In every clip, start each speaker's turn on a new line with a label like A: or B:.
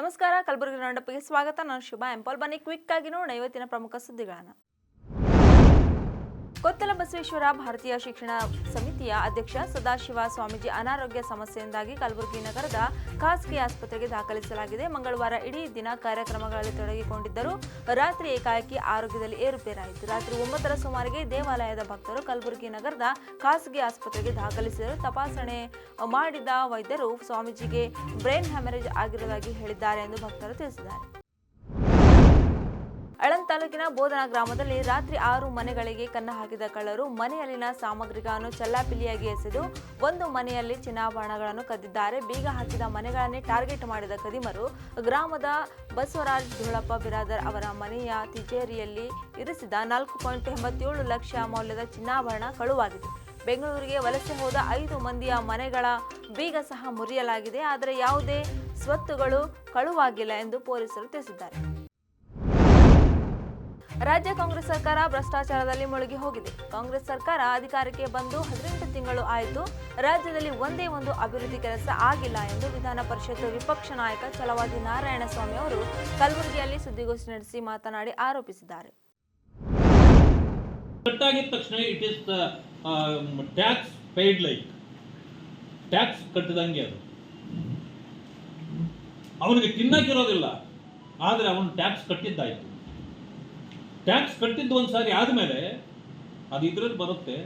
A: ನಮಸ್ಕಾರ ಕಲಬುರಗಿ ರೌಂಡಪ್ಗೆ ಸ್ವಾಗತ. ನಾನು ಶುಭಾ ಎಂಪಾಲ್ ಬನ್ನಿ. ಕ್ವಿಕ್ ಆಗಿ ನೋಡೋಣ ಇವತ್ತಿನ ಪ್ರಮುಖ ಸುದ್ದಿಗಳನ್ನ. ಕೊತ್ತಲ ಬಸವೇಶ್ವರ ಭಾರತೀಯ ಶಿಕ್ಷಣ ಸಮಿತಿಯ ಅಧ್ಯಕ್ಷ ಸದಾಶಿವ ಸ್ವಾಮೀಜಿ ಅನಾರೋಗ್ಯ ಸಮಸ್ಯೆಯಿಂದಾಗಿ ಕಲಬುರಗಿ ನಗರದ ಖಾಸಗಿ ಆಸ್ಪತ್ರೆಗೆ ದಾಖಲಿಸಲಾಗಿದೆ. ಮಂಗಳವಾರ ಇಡೀ ದಿನ ಕಾರ್ಯಕ್ರಮಗಳಲ್ಲಿ ತೊಡಗಿಕೊಂಡಿದ್ದರು. ರಾತ್ರಿ ಏಕಾಏಕಿ ಆರೋಗ್ಯದಲ್ಲಿ ಏರುಪೇರಾಯಿತು. ರಾತ್ರಿ ಒಂಬತ್ತರ ಸುಮಾರಿಗೆ ದೇವಾಲಯದ ಭಕ್ತರು ಕಲಬುರಗಿ ನಗರದ ಖಾಸಗಿ ಆಸ್ಪತ್ರೆಗೆ ದಾಖಲಿಸಿದರು. ತಪಾಸಣೆ ಮಾಡಿದ ವೈದ್ಯರು ಸ್ವಾಮೀಜಿಗೆ ಬ್ರೈನ್ ಹ್ಯಾಮರೇಜ್ ಆಗಿರುವುದಾಗಿ ಹೇಳಿದ್ದಾರೆ ಎಂದು ಭಕ್ತರು ತಿಳಿಸಿದ್ದಾರೆ. ಅಳನ್ ತಾಲೂಕಿನ ಬೋಧನಾ ಗ್ರಾಮದಲ್ಲಿ ರಾತ್ರಿ ಆರು ಮನೆಗಳಿಗೆ ಕನ್ನ ಹಾಕಿದ ಕಳ್ಳರು ಮನೆಯಲ್ಲಿನ ಸಾಮಗ್ರಿಗಳನ್ನು ಚಲ್ಲಾಪಿಲಿಯಾಗಿ ಎಸೆದು ಒಂದು ಮನೆಯಲ್ಲಿ ಚಿನ್ನಾಭರಣಗಳನ್ನು ಕದ್ದಿದ್ದಾರೆ. ಬೀಗ ಹಾಕಿದ ಮನೆಗಳನ್ನೇ ಟಾರ್ಗೆಟ್ ಮಾಡಿದ ಕದಿಮರು ಗ್ರಾಮದ ಬಸವರಾಜ್ ಧೂಳಪ್ಪ ಬಿರಾದರ್ ಅವರ ಮನೆಯ ತಿಜೇರಿಯಲ್ಲಿ ಇರಿಸಿದ ನಾಲ್ಕು ಪಾಯಿಂಟ್ ಎಂಬತ್ತೇಳು ಲಕ್ಷ ಮೌಲ್ಯದ ಚಿನ್ನಾಭರಣ ಕಳುವಾಗಿದೆ. ಬೆಂಗಳೂರಿಗೆ ವಲಸೆ ಹೋದ ಐದು ಮಂದಿಯ ಮನೆಗಳ ಬೀಗ ಸಹ ಮುರಿಯಲಾಗಿದೆ. ಆದರೆ ಯಾವುದೇ ಸ್ವತ್ತುಗಳು ಕಳುವಾಗಿಲ್ಲ ಎಂದು ಪೊಲೀಸರು ತಿಳಿಸಿದ್ದಾರೆ. ರಾಜ್ಯ ಕಾಂಗ್ರೆಸ್ ಸರ್ಕಾರ ಭ್ರಷ್ಟಾಚಾರದಲ್ಲಿ ಮುಳುಗಿ ಹೋಗಿದೆ. ಕಾಂಗ್ರೆಸ್ ಸರ್ಕಾರ ಅಧಿಕಾರಕ್ಕೆ ಬಂದು ಹದಿನೆಂಟು ತಿಂಗಳು ಆಯಿತು. ರಾಜ್ಯದಲ್ಲಿ ಒಂದೇ ಒಂದು ಅಭಿವೃದ್ಧಿ ಕೆಲಸ ಆಗಿಲ್ಲ ಎಂದು ವಿಧಾನ ಪರಿಷತ್ ವಿಪಕ್ಷ ನಾಯಕ ಛಲವಾದಿ ನಾರಾಯಣಸ್ವಾಮಿ ಅವರು ಕಲಬುರಗಿಯಲ್ಲಿ ಸುದ್ದಿಗೋಷ್ಠಿ ನಡೆಸಿ ಮಾತನಾಡಿ ಆರೋಪಿಸಿದ್ದಾರೆ.
B: ತಕ್ಷಣ ಅವನಿಗೆ ತಿನ್ನಕ್ಕಿರೋದಿಲ್ಲ ಆದರೆ ಅವನು ಟ್ಯಾಕ್ಸ್ ಕಟ್ಟಿದ್ದಾಯ್ತು. ಟ್ಯಾಕ್ಸ್ ಕಟ್ಟಿದ್ದು ಒಂದು ಸಾರಿ ಆದಮೇಲೆ ಅದು ಇದ್ರಲ್ಲಿ ಬರುತ್ತೆ.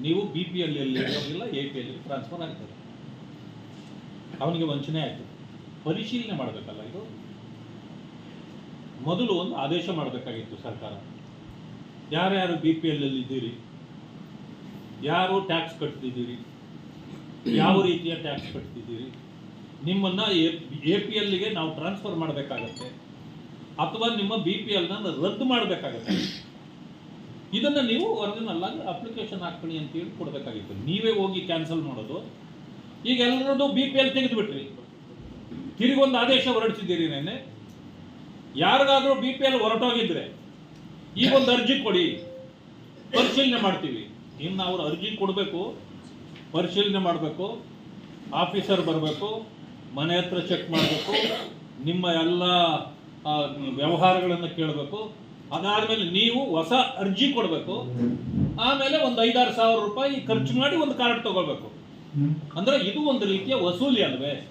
B: ನೀವು ಬಿ ಪಿ ಎಲ್ ಎಲ್ಲಿ ಇರೋದಿಲ್ಲ ಎ ಪಿ ಎಲ್ ಟ್ರಾನ್ಸ್ಫರ್ ಆಗ್ತದೆ. ಅವನಿಗೆ ವಂಚನೆ ಆಯಿತು. ಪರಿಶೀಲನೆ ಮಾಡಬೇಕಲ್ಲ ಇದು? ಮೊದಲು ಒಂದು ಆದೇಶ ಮಾಡಬೇಕಾಗಿತ್ತು ಸರ್ಕಾರ. ಯಾರ್ಯಾರು ಬಿ ಪಿ ಎಲ್ ಇದ್ದೀರಿ? ಯಾರು ಟ್ಯಾಕ್ಸ್ ಕಟ್ತಿದ್ದೀರಿ? ಯಾವ ರೀತಿಯ ಟ್ಯಾಕ್ಸ್ ಕಟ್ತಿದ್ದೀರಿ? ನಿಮ್ಮನ್ನು ಎ ಪಿ ಎಲ್ಗೆ ನಾವು ಟ್ರಾನ್ಸ್ಫರ್ ಮಾಡಬೇಕಾಗತ್ತೆ. ಅಥವಾ ನಿಮ್ಮ ಬಿ ಪಿ ಎಲ್ನ ರದ್ದು ಮಾಡಬೇಕಾಗತ್ತೆ. ಇದನ್ನು ನೀವು ಒರಿಜಿನಲ್ ಆಗಿ ಅಪ್ಲಿಕೇಶನ್ ಹಾಕ್ಕೊಳ್ಳಿ ಅಂತ ಹೇಳಿ ಕೊಡಬೇಕಾಗಿತ್ತು. ನೀವೇ ಹೋಗಿ ಕ್ಯಾನ್ಸಲ್ ಮಾಡೋದು. ಈಗ ಎಲ್ಲರದ್ದು ಬಿ ಪಿ ಎಲ್ ತೆಗೆದುಬಿಟ್ರಿ. ತಿರುಗೊಂದು ಆದೇಶ ಹೊರಡಿಸಿದ್ದೀರಿ ನೆನ್ನೆ. ಯಾರಿಗಾದರೂ ಬಿ ಪಿ ಎಲ್ ಹೊರಟೋಗಿದ್ರೆ ಈಗ ಒಂದು ಅರ್ಜಿ ಕೊಡಿ. ಪರಿಶೀಲನೆ ಮಾಡ್ತೀವಿ. ಇನ್ನು ಅವ್ರು ಅರ್ಜಿ ಕೊಡಬೇಕು, ಪರಿಶೀಲನೆ ಮಾಡಬೇಕು ಆಫೀಸರ್ ಬರಬೇಕು, ಮನೆ ಹತ್ರ ಚೆಕ್ ಮಾಡಬೇಕು, ನಿಮ್ಮ ಎಲ್ಲ ವ್ಯವಹಾರಗಳನ್ನು ಕೇಳಬೇಕು. ಅದಾದಮೇಲೆ ನೀವು ಹೊಸ ಅರ್ಜಿ ಕೊಡಬೇಕು. ಆಮೇಲೆ ಒಂದು ಐದಾರು ಸಾವಿರ ರೂಪಾಯಿ ಖರ್ಚು ಮಾಡಿ ಒಂದು ಕಾರ್ಡ್ ತಗೋಬೇಕು ಅಂದ್ರೆ ಇದು ಒಂದು ರೀತಿಯ ವಸೂಲಿ ಅಲ್ವೇ?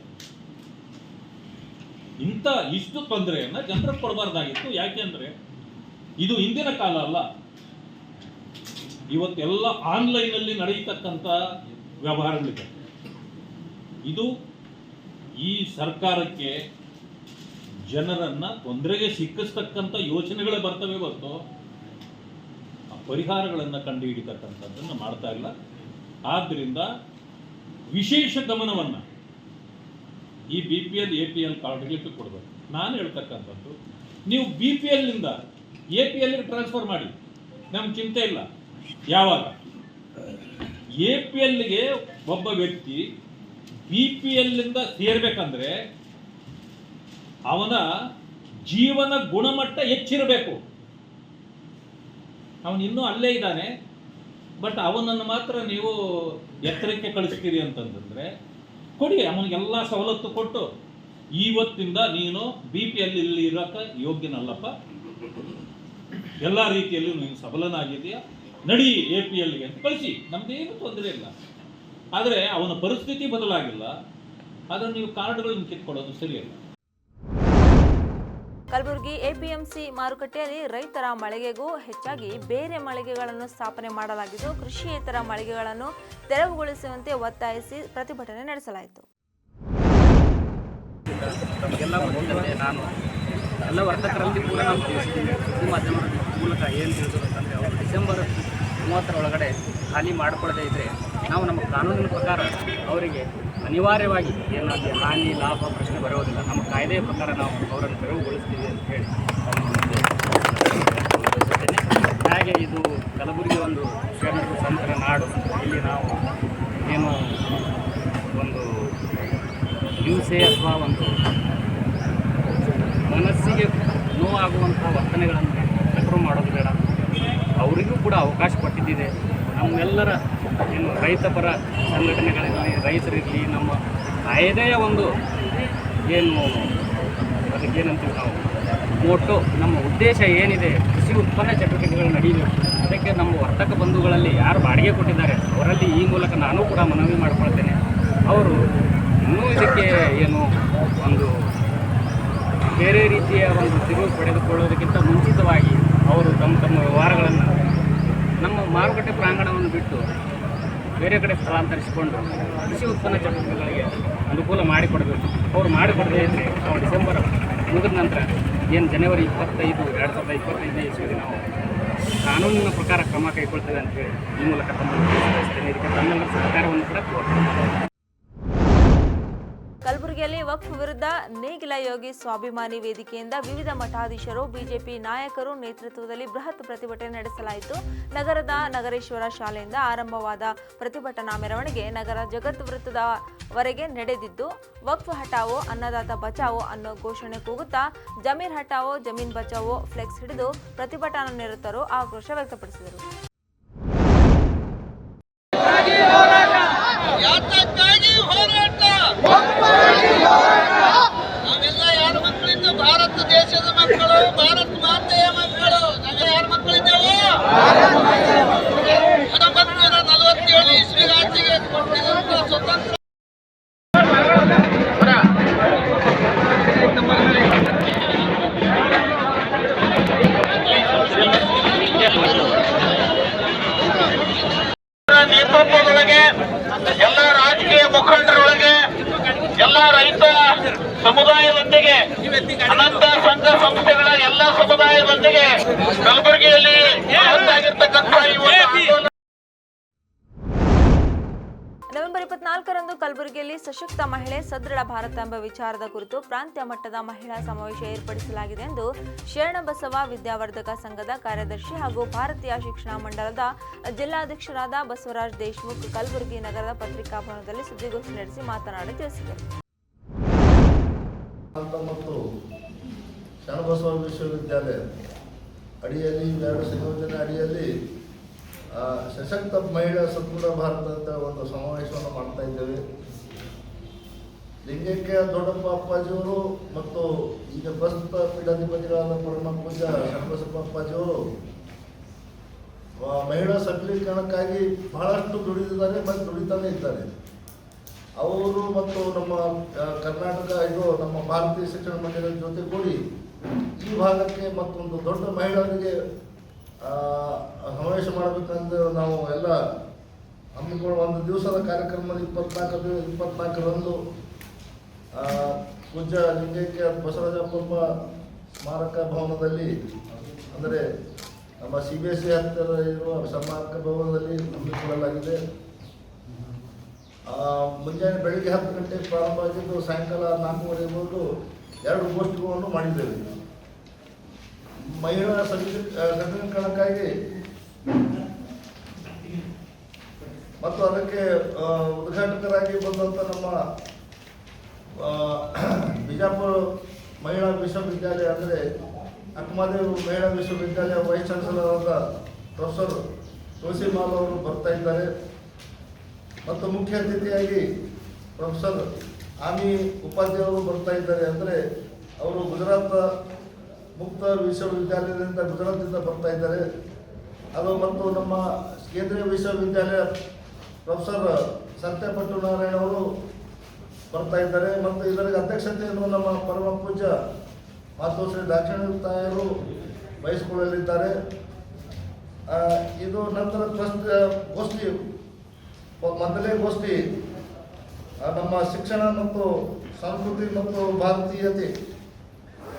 B: ಇಂಥ ಇಷ್ಟು ತೊಂದರೆಯನ್ನ ಜನರಿಗೆ ಕೊಡಬಾರ್ದಾಗಿತ್ತು. ಯಾಕೆಂದ್ರೆ ಇದು ಹಿಂದಿನ ಕಾಲ ಅಲ್ಲ. ಇವತ್ತೆಲ್ಲ ಆನ್ಲೈನಲ್ಲಿ ನಡೆಯತಕ್ಕಂಥ ವ್ಯವಹಾರಗಳಿದೆ. ಇದು ಈ ಸರ್ಕಾರಕ್ಕೆ ಜನರನ್ನ ತೊಂದರೆಗೆ ಸಿಕ್ಕಿಸ್ತಕ್ಕಂಥ ಯೋಚನೆಗಳೇ ಬರ್ತವೆ ಹೊರತು ಆ ಪರಿಹಾರಗಳನ್ನು ಕಂಡು ಹಿಡಿತಕ್ಕಂಥದ್ದನ್ನು ಮಾಡ್ತಾ ಇಲ್ಲ. ಆದ್ದರಿಂದ ವಿಶೇಷ ಗಮನವನ್ನು ಈ B P L A P L ಕಾರ್ಡ್ಗಳಿಗೆ ಕೊಡಬೇಕು. ನಾನು ಹೇಳ್ತಕ್ಕಂಥದ್ದು, ನೀವು ಬಿ ಪಿ ಎಲ್ನಿಂದ ಎ ಪಿ ಎಲ್ಗೆ ಟ್ರಾನ್ಸ್ಫರ್ ಮಾಡಿ. ನಮ್ಗೆ ಚಿಂತೆ ಇಲ್ಲ. ಯಾವಾಗ? ಎ ಪಿ ಎಲ್ಗೆ ಒಬ್ಬ ವ್ಯಕ್ತಿ ಬಿ ಪಿ ಎಲ್ನಿಂದ ಸೇರ್ಬೇಕಂದ್ರೆ ಅವನ ಜೀವನ ಗುಣಮಟ್ಟ ಹೆಚ್ಚಿರಬೇಕು. ಅವನು ಇನ್ನೂ ಅಲ್ಲೇ ಇದ್ದಾನೆ, ಬಟ್ ಅವನನ್ನು ಮಾತ್ರ ನೀವು ಎತ್ತರಕ್ಕೆ ಕಳಿಸ್ತೀರಿ ಅಂತಂದ್ರೆ, ಕೊಡಿ, ಅವನಿಗೆಲ್ಲ ಸವಲತ್ತು ಕೊಟ್ಟು ಇವತ್ತಿಂದ ನೀನು ಬಿ ಪಿ ಎಲ್ ಇಲ್ಲಿ ಇರೋಕ್ಕೆ ಯೋಗ್ಯನಲ್ಲಪ್ಪ. ಎಲ್ಲ ರೀತಿಯಲ್ಲೂ ನೀನು ಸಬಲನಾಗಿದೆಯಾ ನಡಿ ಎ ಪಿ ಎಲ್ಗೆ ಅಂತ ಕಳಿಸಿ. ನಮ್ದೇನು ತೊಂದರೆ ಇಲ್ಲ. ಆದರೆ ಅವನ ಪರಿಸ್ಥಿತಿ ಬದಲಾಗಿಲ್ಲ. ಆದರೆ ನೀವು ಕಾರ್ಡ್ಗಳನ್ನು ಕಿತ್ಕೊಳ್ಳೋದು ಸರಿಯಲ್ಲ.
A: ಕಲಬುರಗಿ ಎಪಿಎಂಸಿ ಮಾರುಕಟ್ಟೆಯಲ್ಲಿ ರೈತರ ಮಳಿಗೆಗೂ ಹೆಚ್ಚಾಗಿ ಬೇರೆ ಮಳಿಗೆಗಳನ್ನು ಸ್ಥಾಪನೆ ಮಾಡಲಾಗಿದ್ದು, ಕೃಷಿಯೇತರ ಮಳಿಗೆಗಳನ್ನು ತೆರವುಗೊಳಿಸುವಂತೆ ಒತ್ತಾಯಿಸಿ ಪ್ರತಿಭಟನೆ ನಡೆಸಲಾಯಿತು.
C: ನಾನು ಎಲ್ಲ ವರ್ತಕರಲ್ಲಿ ಕೂಡ ನಾವು ಮಾಧ್ಯಮದ ಮೂಲಕ ಏನು ಅವರು ಡಿಸೆಂಬರ್ ಮೂವತ್ತರ ಒಳಗಡೆ ಖಾಲಿ ಮಾಡಿಕೊಡದೇ ಇದ್ದರೆ ನಾವು ನಮ್ಮ ಕಾನೂನಿನ ಪ್ರಕಾರ ಅವರಿಗೆ ಅನಿವಾರ್ಯವಾಗಿ ಏನಾದರೂ ಹಾನಿ, ಲಾಭ, ಪ್ರಶ್ನೆ ಬರೋದಿಲ್ಲ. ನಮ್ಮ ಕಾಯ್ದೆಯ ಪ್ರಕಾರ ನಾವು ಅವರನ್ನು ತೆರವುಗೊಳಿಸ್ತೀವಿ ಅಂತ ಹೇಳಿ. ಹಾಗೆ ಇದು ಕಲಬುರಗಿ ಒಂದು ಶರಣರು ಸಂತರ ನಾಡು. ಇಲ್ಲಿ ನಾವು ಏನು ಒಂದು ಹಿಂಸೆ ಅಥವಾ ಒಂದು ಮನಸ್ಸಿಗೆ ನೋವಾಗುವಂಥ ವರ್ತನೆಗಳನ್ನು ಅಪ್ರೂವ್ ಮಾಡೋದು ಬೇಡ. ಅವರಿಗೂ ಕೂಡ ಅವಕಾಶ ಕೊಟ್ಟಿದ್ದಿದೆ. ನಮ್ಮೆಲ್ಲರ ಏನು ರೈತ ಪರ ಸಂಘಟನೆಗಳಿರಲಿ, ರೈತರಿರಲಿ, ನಮ್ಮ ಆಯ್ದೆಯ ಒಂದು ಏನು ಏನಂತೀವಿ ನಾವು? ಒಟ್ಟು ನಮ್ಮ ಉದ್ದೇಶ ಏನಿದೆ? ಕೃಷಿ ಉತ್ಪನ್ನ ಚಟುವಟಿಕೆಗಳು ನಡೀಬೇಕು. ಅದಕ್ಕೆ ನಮ್ಮ ವರ್ತಕ ಬಂಧುಗಳಲ್ಲಿ ಯಾರು ಬಾಡಿಗೆ ಕೊಟ್ಟಿದ್ದಾರೆ, ಅವರಲ್ಲಿ ಈ ಮೂಲಕ ನಾನು ಕೂಡ ಮನವಿ ಮಾಡಿಕೊಳ್ತೇನೆ. ಅವರು ಇನ್ನೂ ಇದಕ್ಕೆ ಏನು ಒಂದು ಬೇರೆ ರೀತಿಯ ಒಂದು ತಿರುವು ಪಡೆದುಕೊಳ್ಳೋದಕ್ಕಿಂತ ಮುಂಚಿತವಾಗಿ ಅವರು ತಮ್ಮ ತಮ್ಮ ವ್ಯವಹಾರಗಳನ್ನು ನಮ್ಮ ಮಾರುಕಟ್ಟೆ ಪ್ರಾಂಗಣವನ್ನು ಬಿಟ್ಟು ಬೇರೆ ಕಡೆ ಸ್ಥಳಾಂತರಿಸಿಕೊಂಡು ಕೃಷಿ ಉತ್ಪನ್ನ ಚಟುವಟಿಕೆಗಳಿಗೆ ಅನುಕೂಲ ಮಾಡಿಕೊಡಬೇಕು. ಅವ್ರು ಮಾಡಿಕೊಡದೇ ಇದ್ದರೆ ನಾವು ಡಿಸೆಂಬರ್ ಮುಗಿದ ನಂತರ ಏನು ಜನವರಿ ಇಪ್ಪತ್ತೈದು, ಎರಡು ಸಾವಿರದ ಇಪ್ಪತ್ತೈದನೇ ಇಸ್ವಿಗೆ ನಾವು ಕಾನೂನಿನ ಪ್ರಕಾರ ಕ್ರಮ ಕೈಗೊಳ್ತೇವೆ ಅಂತೇಳಿ ಈ ಮೂಲಕ ತಮ್ಮ ತಿಳಿಸ್ಬಯಸ್ತೇನೆ ಇದಕ್ಕೆ ತಮ್ಮೆಲ್ಲರ ಸಹಕಾರವನ್ನು ಕೂಡ
A: ಕಲಬುರಗಿಯಲ್ಲಿ ವಕ್ಫ್ ವಿರುದ್ಧ ನೇಗಿಲ ಯೋಗಿ ಸ್ವಾಭಿಮಾನಿ ವೇದಿಕೆಯಿಂದ ವಿವಿಧ ಮಠಾಧೀಶರು, ಬಿಜೆಪಿ ನಾಯಕರು ನೇತೃತ್ವದಲ್ಲಿ ಬೃಹತ್ ಪ್ರತಿಭಟನೆ ನಡೆಸಲಾಯಿತು. ನಗರದ ನಗರೇಶ್ವರ ಶಾಲೆಯಿಂದ ಆರಂಭವಾದ ಪ್ರತಿಭಟನಾ ಮೆರವಣಿಗೆ ನಗರ ಜಗತ್ ವೃತ್ತದವರೆಗೆ ನಡೆದಿದ್ದು, ವಕ್ಫ್ ಹಟಾವೋ ಅನ್ನದಾತ ಬಚಾವೋ ಅನ್ನೋ ಘೋಷಣೆ ಕೂಗುತ್ತಾ ಜಮೀನ್ ಹಟಾವೋ ಜಮೀನ್ ಬಚಾವೋ, ಫ್ಲೆಕ್ಸ್ ಹಿಡಿದು ಪ್ರತಿಭಟನಾ ನಿರತರು ಆಕ್ರೋಶ ವ್ಯಕ್ತಪಡಿಸಿದರು.
D: ಕಲಬುರಗಿಯಲ್ಲಿ
A: ಸಶಕ್ತ ಮಹಿಳೆ ಸದೃಢ ಭಾರತ ಎಂಬ ವಿಚಾರದ ಕುರಿತು ಪ್ರಾಂತ್ಯ ಮಟ್ಟದ ಮಹಿಳಾ ಸಮಾವೇಶ ಏರ್ಪಡಿಸಲಾಗಿದೆ ಎಂದು ಶರಣಬಸವ ವಿದ್ಯಾವರ್ಧಕ ಸಂಘದ ಕಾರ್ಯದರ್ಶಿ ಹಾಗೂ ಭಾರತೀಯ ಶಿಕ್ಷಣ ಮಂಡಲದ ಜಿಲ್ಲಾಧ್ಯಕ್ಷರಾದ ಬಸವರಾಜ್ ದೇಶ್ಮುಖ್ ಕಲಬುರಗಿ ನಗರದ ಪತ್ರಿಕಾ ಭವನದಲ್ಲಿ ಸುದ್ದಿಗೋಷ್ಠಿ ನಡೆಸಿ ಮಾತನಾಡಿ ತಿಳಿಸಿದರು.
E: ಅಡಿಯಲ್ಲಿ ಸಂಯೋಜನೆ ಸಶಕ್ತ ಮಹಿಳಾ ಸದೃಢ ಭಾರತ ಒಂದು ಸಮಾವೇಶವನ್ನು ಮಾಡ್ತಾ ಇದ್ದೇವೆ. ಲಿಂಗೈಕ್ಯ ದೊಡ್ಡಪ್ಪ ಅಪ್ಪಾಜಿಯವರು ಮತ್ತು ಈಗ ಪ್ರಸ್ತುತ ಪೀಠಾಧಿಪತಿಗಳಾದ ಪರಮ ಪೂಜ ಶರಣಬಸಪ್ಪ ಅಪ್ಪಾಜಿಯವರು ಮಹಿಳಾ ಸಬಲೀಕರಣಕ್ಕಾಗಿ ಬಹಳಷ್ಟು ದುಡಿದಿದ್ದಾರೆ ಮತ್ತು ದುಡಿತಾನೆ ಇದ್ದಾರೆ. ಅವರು ಮತ್ತು ನಮ್ಮ ಕರ್ನಾಟಕ, ಇದು ನಮ್ಮ ಭಾರತೀಯ ಶಿಕ್ಷಣ ಮಂಡಳಿಯ ಜೊತೆ ಕೂಡಿ ಈ ಭಾಗಕ್ಕೆ ಮತ್ತೊಂದು ದೊಡ್ಡ ಮಹಿಳೆಯರಿಗೆ ಸಮಾವೇಶ ಮಾಡಬೇಕಂದ್ರೆ ನಾವು ಎಲ್ಲ ಹಮ್ಮಿಕೊಳ್ಳುವ ಒಂದು ದಿವಸದ ಕಾರ್ಯಕ್ರಮದ ಇಪ್ಪತ್ನಾಲ್ಕು ಇಪ್ಪತ್ನಾಲ್ಕರಂದು ಪೂಜ್ಯ ಲಿಂಗೈಕ್ಯ ಬಸವರಾಜಪ್ಪ ಸ್ಮಾರಕ ಭವನದಲ್ಲಿ, ಅಂದರೆ ನಮ್ಮ ಸಿ ಬಿ ಎಸ್ ಸಿ ಹತ್ತಿರ ಇರುವ ಸ್ಮಾರಕ ಭವನದಲ್ಲಿ ಹಮ್ಮಿಕೊಳ್ಳಲಾಗಿದೆ. ಮುಂಜಾನೆ ಬೆಳಿಗ್ಗೆ ಹತ್ತು ಗಂಟೆಗೆ ಪ್ರಾರಂಭ ಆಗಿದ್ದು ಸಾಯಂಕಾಲ ನಾಲ್ಕೂವರೆವರೆಗೂ ಎರಡು ಗೋಷ್ಠಿಗಳನ್ನು ಮಾಡಿದ್ದೇವೆ. ಮಹಿಳಾ ಸಬಲೀಕರಣಕ್ಕಾಗಿ ಮತ್ತು ಅದಕ್ಕೆ ಉದ್ಘಾಟಕರಾಗಿ ಬಂದಂಥ ನಮ್ಮ ಬಿಜಾಪುರ ಮಹಿಳಾ ವಿಶ್ವವಿದ್ಯಾಲಯ ಅಂದರೆ ಅಕ್ಕಮದೇವ್ ಮಹಿಳಾ ವಿಶ್ವವಿದ್ಯಾಲಯ ವೈಸ್ ಚಾನ್ಸಲರ್ ಆದ ಪ್ರೊಫೆಸರ್ ತುಳಸಿಮಾಲ್ ಅವರು ಬರ್ತಾ ಇದ್ದಾರೆ. ಮತ್ತು ಮುಖ್ಯ ಅತಿಥಿಯಾಗಿ ಪ್ರೊಫೆಸರ್ ಆಮಿ ಉಪಾಧ್ಯಾಯರು ಬರ್ತಾ ಇದ್ದಾರೆ ಅಂದರೆ ಅವರು ಗುಜರಾತ್ ಮುಕ್ತ ವಿಶ್ವವಿದ್ಯಾಲಯದಿಂದ ಗುಜರಾತಿಂದ ಬರ್ತಾ ಇದ್ದಾರೆ. ಅದು ಮತ್ತು ನಮ್ಮ ಕೇಂದ್ರೀಯ ವಿಶ್ವವಿದ್ಯಾಲಯ ಪ್ರೊಫೆಸರ್ ಸತ್ಯಪಟ್ಟು ನಾರಾಯಣ ಅವರು ಬರ್ತಾ ಇದ್ದಾರೆ ಮತ್ತು ಇದರ ಅಧ್ಯಕ್ಷತೆಯನ್ನು ನಮ್ಮ ಪರಮ ಪೂಜ್ಯ ಮಾತೋಶ್ರೀ ದಾಕ್ಷಿಣಾಯರು ವಹಿಸಿಕೊಳ್ಳಲಿದ್ದಾರೆ. ಆ, ಇದು ನಂತರ ಟ್ರಸ್ಟ್ ಗೋಷ್ಠಿ ಮೊದಲೇ ಗೋಷ್ಠಿ ನಮ್ಮ ಶಿಕ್ಷಣ ಮತ್ತು ಸಂಸ್ಕೃತಿ ಮತ್ತು ಭಾರತೀಯತೆ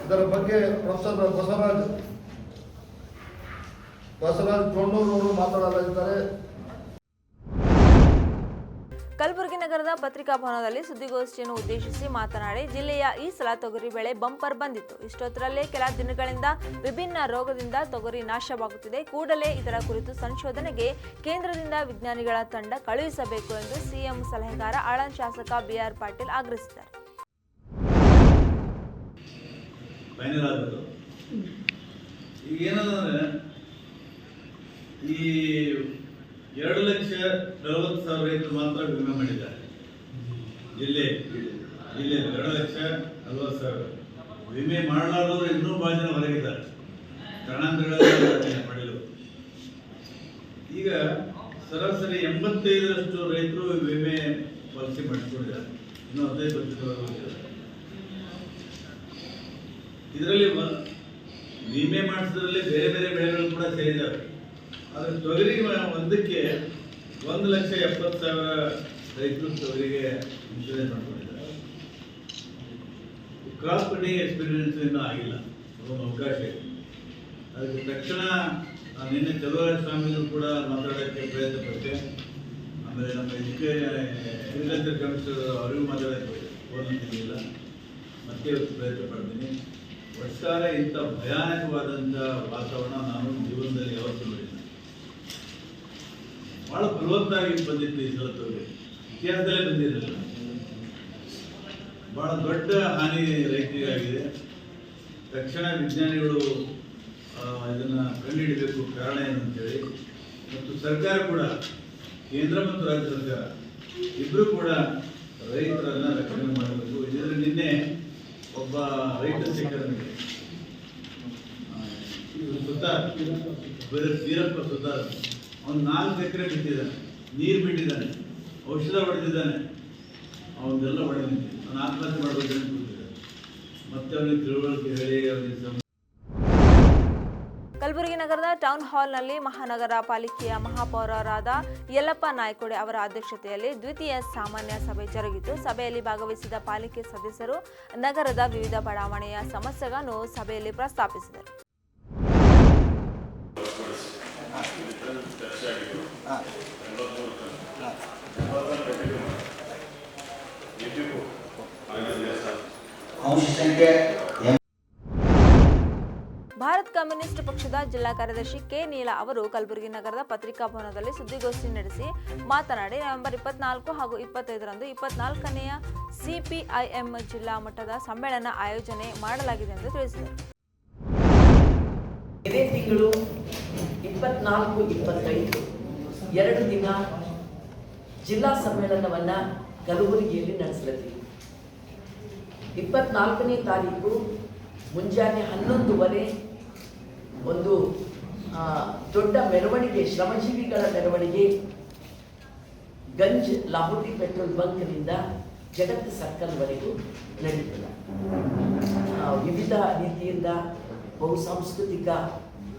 E: ಇದರ ಬಗ್ಗೆ ಪ್ರೊಫೆಸರ್ ಬಸವರಾಜ್ ಬಸವರಾಜ್ ಜೋಂಡೂರು ಅವರು ಮಾತನಾಡಲಿದ್ದಾರೆ
A: ಕಲಬುರಗಿ ನಗರದ ಪತ್ರಿಕಾ ಭವನದಲ್ಲಿ ಸುದ್ದಿಗೋಷ್ಠಿಯನ್ನು ಉದ್ದೇಶಿಸಿ ಮಾತನಾಡಿ, ಜಿಲ್ಲೆಯ ಈ ಸಲ ತೊಗರಿ ಬೆಳೆ ಬಂಪರ್ ಬಂದಿತ್ತು. ಇಷ್ಟೊತ್ತರಲ್ಲೇ ಕೆಲ ದಿನಗಳಿಂದ ವಿಭಿನ್ನ ರೋಗದಿಂದ ತೊಗರಿ ನಾಶವಾಗುತ್ತಿದೆ. ಕೂಡಲೇ ಇದರ ಕುರಿತು ಸಂಶೋಧನೆಗೆ ಕೇಂದ್ರದಿಂದ ವಿಜ್ಞಾನಿಗಳ ತಂಡ ಕಳುಹಿಸಬೇಕು ಎಂದು ಸಿಎಂ ಸಲಹೆಗಾರ ಆಳನ್ ಶಾಸಕ ಬಿಆರ್ ಪಾಟೀಲ್ ಆಗ್ರಹಿಸಿದ್ದಾರೆ.
F: ಈ ಎರಡು ಲಕ್ಷ ನಲವತ್ತು ಸಾವಿರ ರೈತರು ಮಾತ್ರ ವಿಮೆ ಮಾಡಿದ್ದಾರೆ. ಇಲ್ಲಿ ಇಲ್ಲಿ ಎರಡು ಲಕ್ಷ ನಲವತ್ತು ಸಾವಿರ. ವಿಮೆ ಮಾಡಲಾರದವರು ಇನ್ನೂ ಭಾಳ ಜನ ಹೊರಗಿದ್ದಾರೆ. ಕಾರಣಾಂತರಗಳಲ್ಲಿ ಪಡೆಯಲು ಈಗ ಸರಾಸರಿ ಎಂಬತ್ತೈದರಷ್ಟು ರೈತರು ವಿಮೆ ಪಾಲಿಸಿ ಮಾಡಿಕೊಂಡಿದ್ದಾರೆ ಇನ್ನೂ ಅದೇ ವರ್ಷದವರೆಗೂ ಇದರಲ್ಲಿ ವಿಮೆ ಮಾಡಿಸೋದ್ರಲ್ಲಿ ಬೇರೆ ಬೇರೆ ಬೆಳೆಗಳು ಕೂಡ ಸೇರಿದ್ದಾವೆ ಆದರೆ ತೊಗರಿ ಒಂದಕ್ಕೆ ಒಂದು ಲಕ್ಷ ಎಪ್ಪತ್ತು ಸಾವಿರ ರೈತರು ತೊಗರಿಗೆ ಇನ್ಶೂರೆನ್ಸ್ ಮಾಡ್ಕೊಂಡಿದ್ದಾರೆ. ಕ್ರಾಪ್ ಕಟಿಂಗ್ ಎಕ್ಸ್ಪೀರಿಯನ್ಸ್ ಇನ್ನೂ ಆಗಿಲ್ಲ. ಅದೊಂದು ಅವಕಾಶ ಇದೆ. ಅದಕ್ಕೆ ತಕ್ಷಣ ನಾನು ನಿನ್ನೆ ಚಲುವರಾಜ ಸ್ವಾಮಿಗಳು ಕೂಡ ಮಾತಾಡೋಕ್ಕೆ ಪ್ರಯತ್ನ ಪಟ್ಟೆ ಆಮೇಲೆ ನಮ್ಮ ಎಜುಕೇಶನ್ ಅಗ್ರಿಕಲ್ಚರ್ ಕಮಿಷನರ್ ಅವರಿಗೂ ಮಾತಾಡೋಕ್ಕೆ ಫೋನ್ ಮತ್ತೆ ಪ್ರಯತ್ನ ಪಡ್ತೀನಿ. ಒಟ್ಟಾರೆ ಇಂಥ ಭಯಾನಕವಾದಂಥ ವಾತಾವರಣ ನಾನು ಜೀವನದಲ್ಲಿ ಯಾವತ್ತೂ ಬಹಳ ಫಲವತ್ತಾಗಿ ಬಂದಿತ್ತು ಈ ಸಲ ಇತಿಹಾಸದಲ್ಲೇ ಬಂದಿರಲಿಲ್ಲ. ಬಹಳ ದೊಡ್ಡ ಹಾನಿ ರೈತರಿಗಾಗಿದೆ ತಕ್ಷಣ ವಿಜ್ಞಾನಿಗಳು ಇದನ್ನು ಕಂಡುಹಿಡಬೇಕು ಕಾರಣ ಏನು ಅಂತೇಳಿ. ಮತ್ತು ಸರ್ಕಾರ ಕೂಡ, ಕೇಂದ್ರ ಮತ್ತು ರಾಜ್ಯ ಸರ್ಕಾರ ಇಬ್ಬರು ಕೂಡ ರೈತರನ್ನ ರಕ್ಷಣೆ ಮಾಡಬೇಕು. ಇದರಲ್ಲಿ ನಿನ್ನೆ ಒಬ್ಬ ರೈತ ವೀರ- ವೀರಪ್ಪ ಸುತಾರ್ ಅವನು ನಾಲ್ಕು ಎಕರೆ ಬಿಟ್ಟಿದ್ದಾನೆ. ನೀರು ಬಿಟ್ಟಿದ್ದಾನೆ. ಔಷಧ ಹೊಡೆದಿದ್ದಾನೆ. ಅವನ್ನೆಲ್ಲ ಹೊಡೆದ ಅವನು ಆತ್ಮಹತ್ಯೆ ಮಾಡಬೇಕು ಅಂತ ಮತ್ತೆ ಅವನಿಗೆ ತಿಳುವಳಿಕೆ ಹೇಳಿ, ಅವನಿಗೆ
A: ಕಲಬುರಗಿ ನಗರದ ಟೌನ್ ಹಾಲ್ನಲ್ಲಿ ಮಹಾನಗರ ಪಾಲಿಕೆಯ ಮಹಾಪೌರರಾದ ಯಲ್ಲಪ್ಪ ನಾಯ್ಕೊಡೆ ಅವರ ಅಧ್ಯಕ್ಷತೆಯಲ್ಲಿ ದ್ವಿತೀಯ ಸಾಮಾನ್ಯ ಸಭೆ ಜರುಗಿತು. ಸಭೆಯಲ್ಲಿ ಭಾಗವಹಿಸಿದ ಪಾಲಿಕೆ ಸದಸ್ಯರು ನಗರದ ವಿವಿಧ ಬಡಾವಣೆಯ ಸಮಸ್ಯೆಗಳನ್ನು ಸಭೆಯಲ್ಲಿ ಪ್ರಸ್ತಾಪಿಸಿದರು. ಭಾರತ್ ಕಮ್ಯುನಿಸ್ಟ್ ಪಕ್ಷದ ಜಿಲ್ಲಾ ಕಾರ್ಯದರ್ಶಿ ಕೆ ನೀಲ ಅವರು ಕಲಬುರಗಿ ನಗರದ ಪತ್ರಿಕಾ ಭವನದಲ್ಲಿ ಸುದ್ದಿಗೋಷ್ಠಿ ನಡೆಸಿ ಮಾತನಾಡಿ, ನವೆಂಬರ್ ಇಪ್ಪತ್ನಾಲ್ಕು ಹಾಗೂ ಇಪ್ಪತ್ತೈದರಂದು ಇಪ್ಪತ್ನಾಲ್ಕನೆಯ ಸಿಪಿಐಎಂ ಜಿಲ್ಲಾ ಮಟ್ಟದ ಸಮ್ಮೇಳನ ಆಯೋಜನೆ ಮಾಡಲಾಗಿದೆ ಎಂದು ತಿಳಿಸಿದರು.
G: ಇಪ್ಪತ್ನಾಲ್ಕು, ಇಪ್ಪತ್ತೈದು. ಎರಡು ದಿನ ಜಿಲ್ಲಾ ಸಮ್ಮೇಳನವನ್ನು ಕಲಬುರಗಿಯಲ್ಲಿ ನಡೆಸಲಾಗಿದೆ ಇಪ್ಪತ್ನಾಲ್ಕನೇ ತಾರೀಕು ಮುಂಜಾನೆ ಹನ್ನೊಂದುವರೆ ಒಂದು ದೊಡ್ಡ ಮೆರವಣಿಗೆ, ಶ್ರಮಜೀವಿಗಳ ಮೆರವಣಿಗೆ ಗಂಜ್ ಲಾಹೋರಿ ಪೆಟ್ರೋಲ್ ಬಂಕ್ನಿಂದ ಜಗತ್ ಸರ್ಕಲ್ವರೆಗೂ ನಡೀತದೆ. ವಿವಿಧ ರೀತಿಯಿಂದ ಬಹುಸಾಂಸ್ಕೃತಿಕ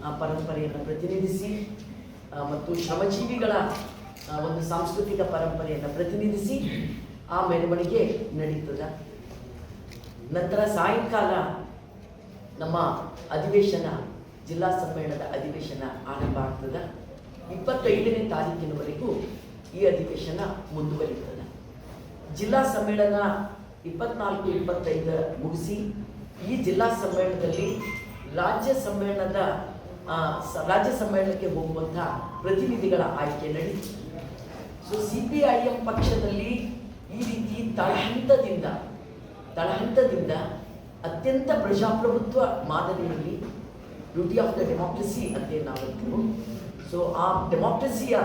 G: ಆ, ಪರಂಪರೆಯನ್ನು ಪ್ರತಿನಿಧಿಸಿ ಮತ್ತು ಶ್ರಮಜೀವಿಗಳ ಒಂದು ಸಾಂಸ್ಕೃತಿಕ ಪರಂಪರೆಯನ್ನು ಪ್ರತಿನಿಧಿಸಿ ಆ ಮೆರವಣಿಗೆ ನಡೀತದ. ನಂತರ ಸಾಯಂಕಾಲ ನಮ್ಮ ಅಧಿವೇಶನ ಜಿಲ್ಲಾ ಸಮ್ಮೇಳನದ ಅಧಿವೇಶನ ಆರಂಭ ಆಗ್ತದ. ಇಪ್ಪತ್ತೈದನೇ ತಾರೀಕಿನವರೆಗೂ ಈ ಅಧಿವೇಶನ ಮುಂದುವರಿತದ. ಜಿಲ್ಲಾ ಸಮ್ಮೇಳನ ಇಪ್ಪತ್ನಾಲ್ಕು ಇಪ್ಪತ್ತೈದು ಮುಗಿಸಿ ಈ ಜಿಲ್ಲಾ ಸಮ್ಮೇಳನದಲ್ಲಿ ರಾಜ್ಯ ಸಮ್ಮೇಳನದ ರಾಜ್ಯ ಸಮ್ಮೇಳನಕ್ಕೆ ಹೋಗುವಂಥ ಪ್ರತಿನಿಧಿಗಳ ಆಯ್ಕೆ ನಡೀತು. So C P I M ಪಕ್ಷದಲ್ಲಿ ಈ ರೀತಿ ತಳಹಂತದಿಂದ ತಳಹಂತದಿಂದ ಅತ್ಯಂತ ಪ್ರಜಾಪ್ರಭುತ್ವ ಮಾದರಿಯಲ್ಲಿ ಡ್ಯೂಟಿ ಆಫ್ ದ ಡೆಮಾಕ್ರಸಿ ಅಂತ ನಾವು ಸೊ ಆ ಡೆಮಾಕ್ರಸಿಯ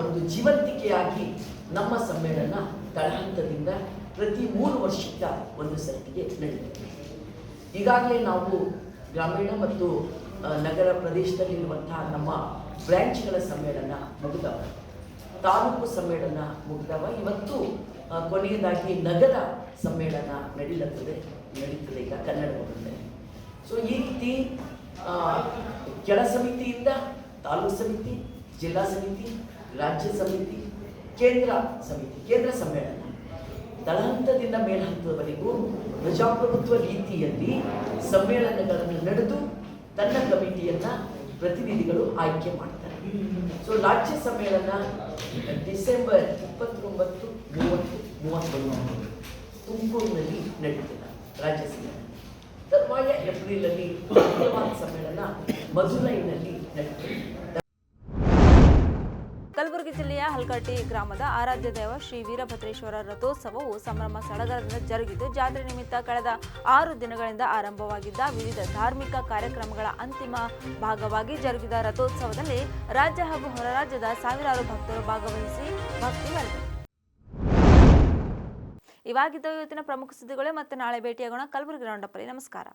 G: ಒಂದು ಜೀವಂತಿಕೆಯಾಗಿ ನಮ್ಮ ಸಮ್ಮೇಳನ ತಳಹಂತದಿಂದ ಪ್ರತಿ ಮೂರು ವರ್ಷದ ಒಂದು ಸರ್ತಿಗೆ ನಡೆಯುತ್ತೆ ಈಗಾಗಲೇ ನಾವು ಗ್ರಾಮೀಣ ಮತ್ತು ನಗರ ಪ್ರದೇಶದಲ್ಲಿರುವಂತಹ ನಮ್ಮ ಬ್ರ್ಯಾಂಚ್ಗಳ ಸಮ್ಮೇಳನ ಮುಗಿದವ. ತಾಲೂಕು ಸಮ್ಮೇಳನ ಮುಗಿದವ. ಇವತ್ತು ಕೊನೆಯದಾಗಿ ನಗರ ಸಮ್ಮೇಳನ ನಡೀಲತ್ತದೆ, ನಡೀತದೆ ಈಗ ಕನ್ನಡ ಬರುತ್ತೆ ಸೊ ಈ ರೀತಿ ಕೆಳ ಸಮಿತಿಯಿಂದ ತಾಲೂಕು ಸಮಿತಿ, ಜಿಲ್ಲಾ ಸಮಿತಿ, ರಾಜ್ಯ ಸಮಿತಿ, ಕೇಂದ್ರ ಸಮಿತಿ, ಕೇಂದ್ರ ಸಮ್ಮೇಳನ. ತಳಹಂತದಿಂದ ಮೇಲ್ಹಂತದವರೆಗೂ ಪ್ರಜಾಪ್ರಭುತ್ವ ರೀತಿಯಲ್ಲಿ ಸಮ್ಮೇಳನಗಳನ್ನು ನಡೆದು ತನ್ನ ಕಮಿಟಿಯನ್ನ ಪ್ರತಿನಿಧಿಗಳು ಆಯ್ಕೆ ಮಾಡ್ತಾರೆ. ಸೊ ರಾಜ್ಯ ಸಮ್ಮೇಳನ ಡಿಸೆಂಬರ್ ಇಪ್ಪತ್ತೊಂಬತ್ತು, ಮೂವತ್ತು ಮೂವತ್ತೊಂದು ತುಮಕೂರಿನಲ್ಲಿ ನಡೀತದೆ ರಾಜ್ಯ ಸಮ್ಮೇಳನ. ತರುವಾಯ ಏಪ್ರಿಲಲ್ಲಿ ಸಮ್ಮೇಳನ ಮಧುರೈನಲ್ಲಿ ನಡೀತದೆ
A: ಕಲಬುರಗಿ ಜಿಲ್ಲೆಯ ಹಲ್ಕಟ್ಟಿ ಗ್ರಾಮದ ಆರಾಧ್ಯ ದೇವ ಶ್ರೀ ವೀರಭದ್ರೇಶ್ವರ ರಥೋತ್ಸವವು ಸಂಭ್ರಮ ಸಡಗರದಿಂದ ಜರುಗಿದ್ದು, ಜಾತ್ರೆ ನಿಮಿತ್ತ ಕಳೆದ ಆರು ದಿನಗಳಿಂದ ಆರಂಭವಾಗಿದ್ದ ವಿವಿಧ ಧಾರ್ಮಿಕ ಕಾರ್ಯಕ್ರಮಗಳ ಅಂತಿಮ ಭಾಗವಾಗಿ ಜರುಗಿದ ರಥೋತ್ಸವದಲ್ಲಿ ರಾಜ್ಯ ಹಾಗೂ ಹೊರರಾಜ್ಯದ ಸಾವಿರಾರು ಭಕ್ತರು ಭಾಗವಹಿಸಿ ಭಕ್ತಿ ಮೆರೆದರು. ಇವಾಗಿದ್ದ ಇವತ್ತಿನ ಪ್ರಮುಖ ಸುದ್ದಿಗಳು ಮತ್ತೆ ನಾಳೆ ಭೇಟಿಯಾಗೋಣ. ಕಲಬುರಗಿ ರೌಂಡಪ್ಪಲ್ಲಿ. ನಮಸ್ಕಾರ.